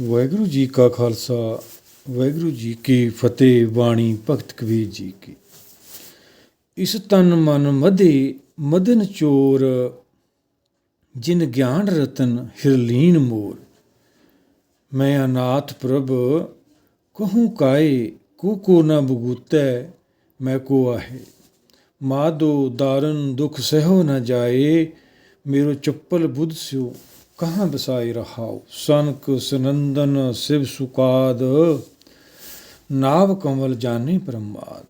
ਵਾਹਿਗੁਰੂ ਜੀ ਕਾ ਖਾਲਸਾ, ਵਾਹਿਗੁਰੂ ਜੀ ਕੀ ਫਤਿਹ, ਬਾਣੀ ਭਗਤ ਕਬੀਰ ਜੀ ਕੀ। ਇਸ ਤਨ ਮਨ ਮਧੇ ਮਦਨ ਚੋਰ, ਜਿਨ ਗਿਆਨ ਰਤਨ ਹਿਰਲੀਨ ਮੋਰ। ਮੈਂ ਅਨਾਥ ਪ੍ਰਭ, ਕਹੂੰ ਕਾਏ, ਕੋ ਕੋ ਨ ਬਗੂਤੈ, ਮੈਂ ਕੋ ਆਹੇ। ਮਾਦੋ ਦਾਰਨ ਦੁਖ ਸਹਿਓ ਨਾ ਜਾਏ, ਮੇਰੋ ਚੱਪਲ ਬੁੱਧ ਸਿਓ। ਕਹਾਂ ਬਸਾਈ ਰਹਾਉ? ਸਨਕ ਸਨੰਦਨ ਸਿਵ ਸੁਕਾਦ ਨਾਭ ਕਮਲ ਜਾਣੇ ਪ੍ਰਮਾਦ।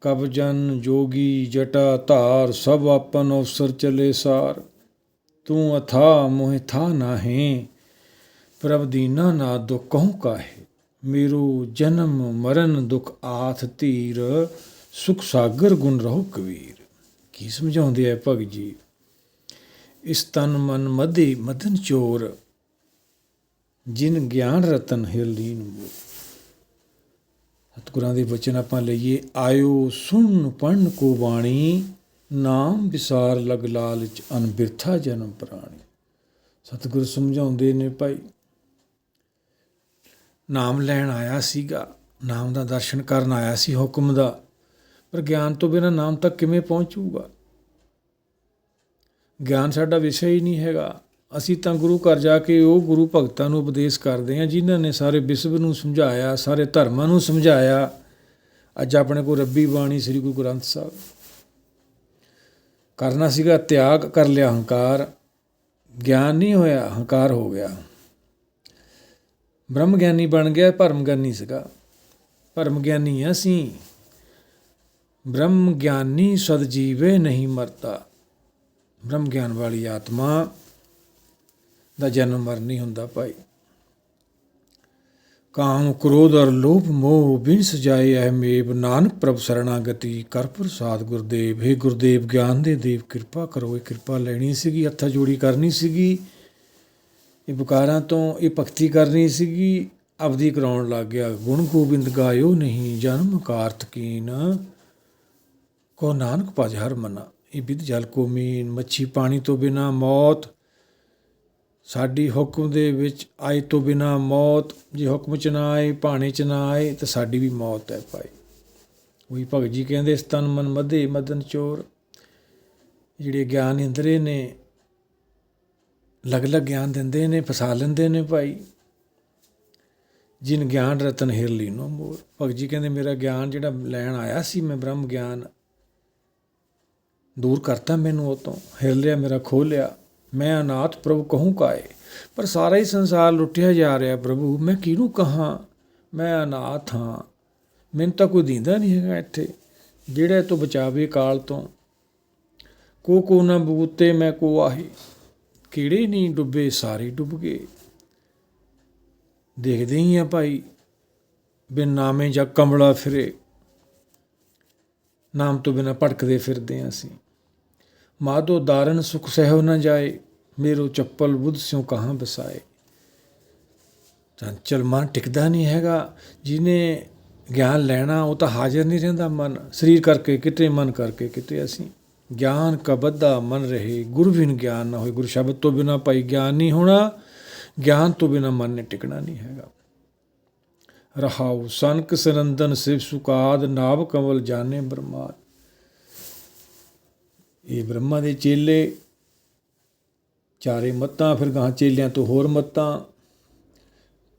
ਕਬ ਜਨ ਜੋਗੀ ਜਟਾ ਧਾਰ, ਸਭ ਆਪਨ ਅਵਸਰ ਚਲੇ ਸਾਰ। ਤੂੰ ਅਥਾ ਮੋਹਿ ਥਾ ਨਾਹੀਂ, ਪ੍ਰਭ ਦੀਨਾ ਨਾ ਦੁਖ ਕਹੂੰ ਕਾਹੇ। ਮੇਰੋ ਜਨਮ ਮਰਨ ਦੁਖ ਆਥ ਧੀਰ, ਸੁਖ ਸਾਗਰ ਗੁਣ ਰਹੋ ਕਬੀਰ। ਕੀ ਸਮਝਾਉਂਦੇ ਆ ਭਗਤ ਜੀ? ਇਸ ਤਨ ਮਨ ਮਧੇ ਮਦਨ ਚੋਰ, ਜਿਨ ਗਿਆਨ ਰਤਨ ਹਿਰਲੀਨ ਬੋ ਸਤਿਗੁਰਾਂ ਦੇ ਬਚਨ ਆਪਾਂ ਲਈਏ, ਆਇਓ ਸੁਣ ਪੜਨ ਕੋ ਬਾਣੀ, ਨਾਮ ਵਿਸਾਰ ਲਗ ਲਾਲਚ ਅਨਬਿਰਥਾ ਜਨਮ ਪ੍ਰਾਣੀ। ਸਤਿਗੁਰ ਸਮਝਾਉਂਦੇ ਨੇ ਭਾਈ, ਨਾਮ ਲੈਣ ਆਇਆ ਸੀਗਾ, ਨਾਮ ਦਾ ਦਰਸ਼ਨ ਕਰਨ ਆਇਆ ਸੀ ਹੁਕਮ ਦਾ, ਪਰ ਗਿਆਨ ਤੋਂ ਬਿਨਾਂ ਨਾਮ ਤੱਕ ਕਿਵੇਂ ਪਹੁੰਚੂਗਾ? ਗਿਆਨ ਸਾਡਾ ਵਿਸ਼ਾ ਹੀ ਨਹੀਂ ਹੈਗਾ। ਅਸੀਂ ਤਾਂ ਗੁਰੂ ਘਰ ਜਾ ਕੇ ਉਹ ਗੁਰੂ ਭਗਤਾਂ ਨੂੰ ਉਪਦੇਸ਼ ਕਰਦੇ ਹਾਂ, ਜਿਨ੍ਹਾਂ ਨੇ ਸਾਰੇ ਵਿਸ਼ਵ ਨੂੰ ਸਮਝਾਇਆ, ਸਾਰੇ ਧਰਮਾਂ ਨੂੰ ਸਮਝਾਇਆ। ਅੱਜ ਆਪਣੇ ਕੋਲ ਰੱਬੀ ਬਾਣੀ ਸ੍ਰੀ ਗੁਰੂ ਗ੍ਰੰਥ ਸਾਹਿਬ। ਕਰਨਾ ਸੀਗਾ ਤਿਆਗ, ਕਰ ਲਿਆ ਹੰਕਾਰ। ਗਿਆਨ ਨਹੀਂ ਹੋਇਆ, ਹੰਕਾਰ ਹੋ ਗਿਆ। ਬ੍ਰਹਮ ਗਿਆਨੀ ਬਣ ਗਿਆ ਭਰਮ ਗਿਆਨੀ ਸੀਗਾ। ਭਰਮ ਗਿਆਨੀ ਅਸੀਂ। ਬ੍ਰਹਮ ਗਿਆਨੀ ਸਦ ਜੀਵੇ ਨਹੀਂ ਮਰਤਾ। ਬ੍ਰਹਮ ਗਿਆਨ ਵਾਲੀ ਆਤਮਾ ਦਾ ਜਨਮ ਮਰਨ ਨਹੀਂ ਹੁੰਦਾ ਭਾਈ। ਕਾਮ ਕ੍ਰੋਧ ਅਰ ਲੋਭ ਮੋਹ ਬਿਨ ਸਜਾਏ ਐ ਨਾਨਕ ਪ੍ਰਭ ਸਰਣਾਗਤੀ ਕਰ ਪ੍ਰਸਾਦ ਗੁਰਦੇਵ। हे ਗੁਰਦੇਵ, ਗਿਆਨ ਦੇ ਦੇਵ, ਕਿਰਪਾ ਕਰੋ, ਇਹ ਕਿਰਪਾ ਲੈਣੀ ਸੀਗੀ, ਹੱਥਾਂ ਜੋੜੀ ਕਰਨੀ ਸੀਗੀ। ਇਹ ਬੁਕਾਰਾਂ ਤੋਂ ਇਹ ਭਗਤੀ ਕਰਨੀ ਸੀਗੀ ਅਵਧੀ ਕਰਾਉਣ ਲੱਗ ਗਿਆ। ਗੁਣ ਗੋਬਿੰਦ ਗਾਇਓ ਨਹੀਂ, ਜਨਮ ਕਾਰਤ ਕੀਨ, ਕੋ ਨਾਨਕ ਭਜ ਹਰ ਮਨਾ। ਇਹ ਵਿਦ ਜਲ ਕੋ ਮੀਨ, ਮੱਛੀ ਪਾਣੀ ਤੋਂ ਬਿਨਾ ਮੌਤ। ਸਾਡੀ ਹੁਕਮ ਦੇ ਵਿੱਚ ਆਏ ਤੋਂ ਬਿਨਾ ਮੌਤ। ਜੇ ਹੁਕਮ ਚ ਨਾ ਆਏ, ਭਾਣੇ ਚ ਨਾ ਆਏ, ਤਾਂ ਸਾਡੀ ਵੀ ਮੌਤ ਹੈ ਭਾਈ। ਉਹੀ ਭਗਤ ਜੀ ਕਹਿੰਦੇ, ਸਤਨ ਮਨ ਮਧੇ ਮਦਨ ਚੋਰ। ਜਿਹੜੇ ਗਿਆਨ ਇੰਦਰੇ ਨੇ ਲਗ-ਲਗ ਗਿਆਨ ਦਿੰਦੇ ਨੇ, ਫਸਾ ਲੈਂਦੇ ਨੇ ਭਾਈ। ਜਿਨ ਗਿਆਨ ਰਤਨ ਹਿਰ ਲੀਨੋ ਮੋਰ। ਭਗਤ ਜੀ ਕਹਿੰਦੇ, ਮੇਰਾ ਗਿਆਨ ਜਿਹੜਾ ਲੈਣ ਆਇਆ ਸੀ, ਮੈਂ ਬ੍ਰਹਮ ਗਿਆਨ ਦੂਰ ਕਰਤਾ ਮੈਨੂੰ ਉਹ ਤੋਂ ਹਿਰ ਲਿਆ ਮੇਰਾ ਖੋਹ ਲਿਆ। ਮੈਂ ਅਨਾਥ ਪ੍ਰਭੂ ਕਹੂੰ ਕਾਏ? ਪਰ ਸਾਰਾ ਹੀ ਸੰਸਾਰ ਲੁੱਟਿਆ ਜਾ ਰਿਹਾ ਪ੍ਰਭੂ। ਮੈਂ ਕਿਹਨੂੰ ਕਹਾਂ? ਮੈਂ ਅਨਾਥ ਹਾਂ। ਮੈਨੂੰ ਤਾਂ ਕੋਈ ਦਿੰਦਾ ਨਹੀਂ ਹੈਗਾ ਇੱਥੇ। ਜਿਹੜਾ ਤੋਂ ਬਚਾਵੇ ਕਾਲ ਤੋਂ। ਕੋ ਕੋ ਨਾ ਬੂਤੇ ਮੈਂ ਕੋ ਆਹੀ। ਕਿਹੜੇ ਨਹੀਂ ਡੁੱਬੇ, ਸਾਰੇ ਡੁੱਬ ਗਏ। ਦੇਖਦੇ ਹੀ ਆ ਭਾਈ, ਬਿਨ ਨਾਮੇ ਜਾਂ ਕੰਬਲਾ ਫਿਰੇ। ਨਾਮ ਤੋਂ ਬਿਨਾ ਭਟਕਦੇ ਫਿਰਦੇ ਆ ਅਸੀਂ। ਮਾਦੋ ਦਾਰਨ ਸੁਖ ਸਹਿਉ ਨਾ ਜਾਏ, ਮੇਰੋ ਚੱਪਲ ਬੁੱਧ ਸਿਉ ਕਹਾਂ ਬਸਾਏ। ਚੰਚਲ ਮਨ ਟਿਕਦਾ ਨਹੀਂ ਹੈਗਾ, ਜਿਹਨੇ ਗਿਆਨ ਲੈਣਾ, ਉਹ ਤਾਂ ਹਾਜ਼ਰ ਨਹੀਂ ਰਹਿੰਦਾ ਮਨ। ਸਰੀਰ ਕਰਕੇ ਕਿਤੇ, ਮਨ ਕਰਕੇ ਕਿਤੇ ਅਸੀਂ। ਗਿਆਨ ਕਾ ਬੱਧਾ ਮਨ ਰਹੇ, ਗੁਰੂ ਬਿਨ ਗਿਆਨ ਨਾ ਹੋਏ। ਗੁਰੂ ਸ਼ਬਦ ਤੋਂ ਬਿਨਾ ਭਾਈ ਗਿਆਨ ਨਹੀਂ ਹੋਣਾ, ਗਿਆਨ ਤੋਂ ਬਿਨਾ ਮਨ ਨੇ ਟਿਕਣਾ ਨਹੀਂ ਹੈਗਾ। ਰਹਾਉ। ਸੰਕ ਸਰੰਦਨ ਸਿਵ ਸੁਕਾਦ, ਨਾਭ ਕਮਲ ਜਾਣੇ ਬ੍ਰਹਮਾ ਇਹ ਬ੍ਰਹਮਾ ਦੇ ਚੇਲੇ, ਚਾਰੇ ਮੱਤਾਂ, ਫਿਰ ਗਾਂ ਚੇਲਿਆਂ ਤੋਂ ਹੋਰ ਮੱਤਾਂ।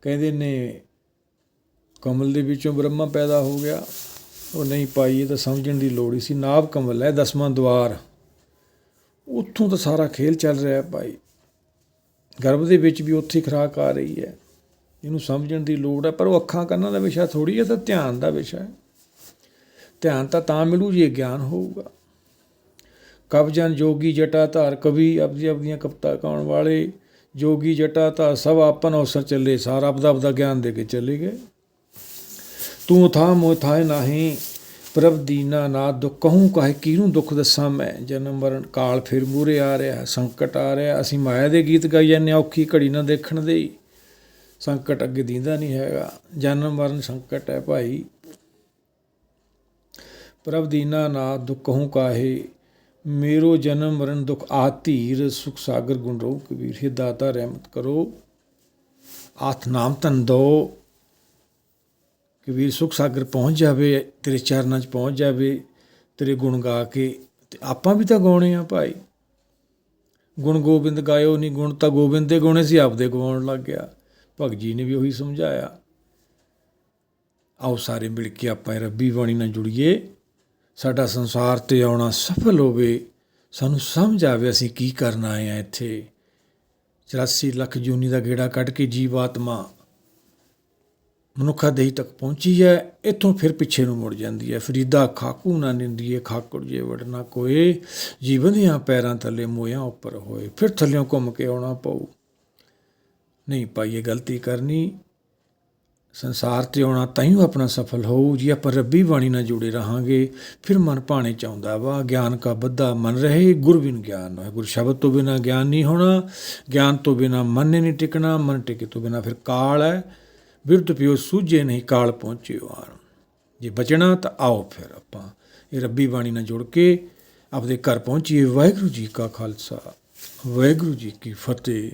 ਕਹਿੰਦੇ ਨੇ ਕਮਲ ਦੇ ਵਿੱਚੋਂ ਬ੍ਰਹਮਾ ਪੈਦਾ ਹੋ ਗਿਆ। ਉਹ ਨਹੀਂ ਪਾਈ, ਇਹ ਤਾਂ ਸਮਝਣ ਦੀ ਲੋੜ ਹੀ ਸੀ। ਨਾਭ ਕਮਲ ਹੈ, ਦਸਵਾਂ ਦਵਾਰ। ਉੱਥੋਂ ਤਾਂ ਸਾਰਾ ਖੇਲ ਚੱਲ ਰਿਹਾ ਭਾਈ। ਗਰਭ ਦੇ ਵਿੱਚ ਵੀ ਉੱਥੇ ਖਰਾਕ ਆ ਰਹੀ ਹੈ। ਇਹਨੂੰ ਸਮਝਣ ਦੀ ਲੋੜ ਹੈ ਪਰ ਉਹ ਅੱਖਾਂ ਕੰਨਾਂ ਦਾ ਵਿਸ਼ਾ ਥੋੜੀ ਹੈ ਤਾਂ ਧਿਆਨ ਦਾ ਵਿਸ਼ਾ ਹੈ। ਧਿਆਨ ਤਾਂ ਤਾਂ ਮਿਲੂ ਜੇ ਗਿਆਨ ਹੋਊਗਾ। ਕਬ ਜੋਗੀ ਜਟਾ ਧਾਰ ਕਵੀ ਆਪਦੀ ਆਪਦੀਆਂ ਕਵਿਤਾ ਗਾਉਣ ਵਾਲੇ ਜੋਗੀ ਜਟਾ ਧਾਰ ਸਭ ਆਪਨ ਅਵਸਰ ਚੱਲੇ ਸਾਰਾ ਆਪਦਾ ਆਪਦਾ ਗਿਆਨ ਦੇ ਕੇ ਚਲੇ ਗਏ। ਤੂੰ ਥਾ ਮੋਹ ਥਾਏ ਨਹੀਂ ਪ੍ਰਭ ਦੀਨਾ ਨਾ ਦੁੱਖ ਕਹੂੰ ਕਾਹੇ ਕਿਹਨੂੰ ਦੁੱਖ ਦੱਸਾਂ ਮੈਂ? ਜਨਮ ਮਰਨ ਕਾਲ ਫਿਰ ਮੂਰੇ ਆ ਰਿਹਾ ਸੰਕਟ ਆ ਰਿਹਾ ਅਸੀਂ ਮਾਇਆ ਦੇ ਗੀਤ ਗਾਈ ਜਾਂਦੇ ਹਾਂ, ਔਖੀ ਘੜੀ ਨਾ ਦੇਖਣ ਦੇ ਸੰਕਟ ਅੱਗੇ ਦੀਂਦਾ ਨਹੀਂ ਹੈਗਾ। ਜਨਮ ਮਰਨ ਸੰਕਟ ਹੈ ਭਾਈ। ਪ੍ਰਭ ਦੀਨਾ ਨਾ ਦੁੱਖ ਕਹੂੰ ਕਾਹੇ। ਮੇਰੋ ਜਨਮ ਮਰਨ ਦੁਖ ਆ ਧੀਰ। ਸੁਖ ਸਾਗਰ ਗੁਣ ਰੋ ਕਬੀਰ। ਹੈ ਦਾਤਾ ਰਹਿਮਤ ਕਰੋ। ਆਥ ਨਾਮ ਤਨ ਦੋ। ਕਬੀਰ ਵੀਰ ਸੁਖ ਸਾਗਰ ਪਹੁੰਚ ਜਾਵੇ। ਤੇਰੇ ਚਰਨਾਂ 'ਚ ਪਹੁੰਚ ਜਾਵੇ। ਤੇਰੇ ਗੁਣ ਗਾ ਕੇ ਤੇ ਆਪਾਂ ਵੀ ਤਾਂ ਗਾਉਣੇ ਆ ਭਾਈ। ਗੁਣ ਗੋਬਿੰਦ ਗਾਇਓ ਨਹੀਂ ਗੁਣ ਤਾਂ ਗੋਬਿੰਦ ਦੇ ਗਾਉਣੇ ਸੀ। ਆਪਦੇ ਗਵਾਉਣ ਲੱਗ ਗਿਆ। ਭਗਤ ਜੀ ਨੇ ਵੀ ਉਹੀ ਸਮਝਾਇਆ। ਆਓ ਸਾਰੇ ਮਿਲ ਕੇ ਆਪਾਂ ਰੱਬੀ ਬਾਣੀ ਨਾਲ ਜੁੜੀਏ। ਸਾਡਾ ਸੰਸਾਰ ਤੇ ਆਉਣਾ ਸਫਲ ਹੋਵੇ। ਸਾਨੂੰ ਸਮਝ ਆਵੇ ਅਸੀਂ ਕੀ ਕਰਨ ਆਏ ਆ ਇੱਥੇ। 84 ਲੱਖ ਜੂਨੀ ਦਾ ਗੇੜਾ ਕੱਢ ਕੇ ਜੀਵ ਆਤਮਾ ਮਨੁੱਖਾ ਦੇਹੀ ਤੱਕ ਪਹੁੰਚੀ ਹੈ। ਇੱਥੋਂ ਫਿਰ ਪਿੱਛੇ ਨੂੰ ਮੁੜ ਜਾਂਦੀ ਹੈ। ਫਰੀਦਾ ਖਾਕੂ ਨਾ ਨਿੰਦੀਏ, ਖਾਕੁੜ ਜੇ ਵੜਨਾ ਕੋਏ। ਜੀਵਨ ਦੀਆਂ ਪੈਰਾਂ ਥੱਲੇ ਮੋਇਆਂ ਉੱਪਰ ਹੋਏ। ਫਿਰ ਥੱਲਿਓਂ ਘੁੰਮ ਕੇ ਆਉਣਾ ਪਊ। ਨਹੀਂ ਪਾਈਏ ਗਲਤੀ ਕਰਨੀ ਸੰਸਾਰ ਤੇ ਆਉਣਾ ਤਾਂ ਹੀ ਆਪਣਾ ਸਫਲ ਹੋਊ, ਜੇ ਆਪਾਂ ਰੱਬੀ ਬਾਣੀ ਨਾਲ ਜੁੜੇ ਰਹਾਂਗੇ, ਫਿਰ ਮਨ ਭਾਣੇ 'ਚ ਆਉਂਦਾ ਵਾ, ਗਿਆਨ ਕਾ ਬੱਧਾ ਮਨ ਰਹੇ, ਗੁਰ ਬਿਨ ਗਿਆਨ ਹੈ ਗੁਰ ਸ਼ਬਦ ਤੋਂ ਬਿਨਾ ਗਿਆਨ ਨਹੀਂ ਹੋਣਾ, ਗਿਆਨ ਤੋਂ ਬਿਨਾ ਮਨ ਨਹੀਂ ਟਿਕਣਾ, ਮਨ ਟਿਕੇ ਤੋਂ ਬਿਨਾ ਫਿਰ ਕਾਲ ਹੈ। ਬਿਰਧ ਪਿਓ, ਸੂਝੇ ਨਹੀਂ ਕਾਲ ਪਹੁੰਚਿਓ ਆਰ ਜੇ ਬਚਣਾ ਤਾਂ ਆਓ ਫਿਰ ਆਪਾਂ। ਇਹ ਰੱਬੀ ਬਾਣੀ ਨਾਲ ਜੁੜ ਕੇ ਆਪਦੇ ਘਰ ਪਹੁੰਚੀਏ। ਵਾਹਿਗੁਰੂ ਜੀ ਕਾ ਖਾਲਸਾ, ਵਾਹਿਗੁਰੂ ਜੀ ਕੀ ਫਤਿਹ।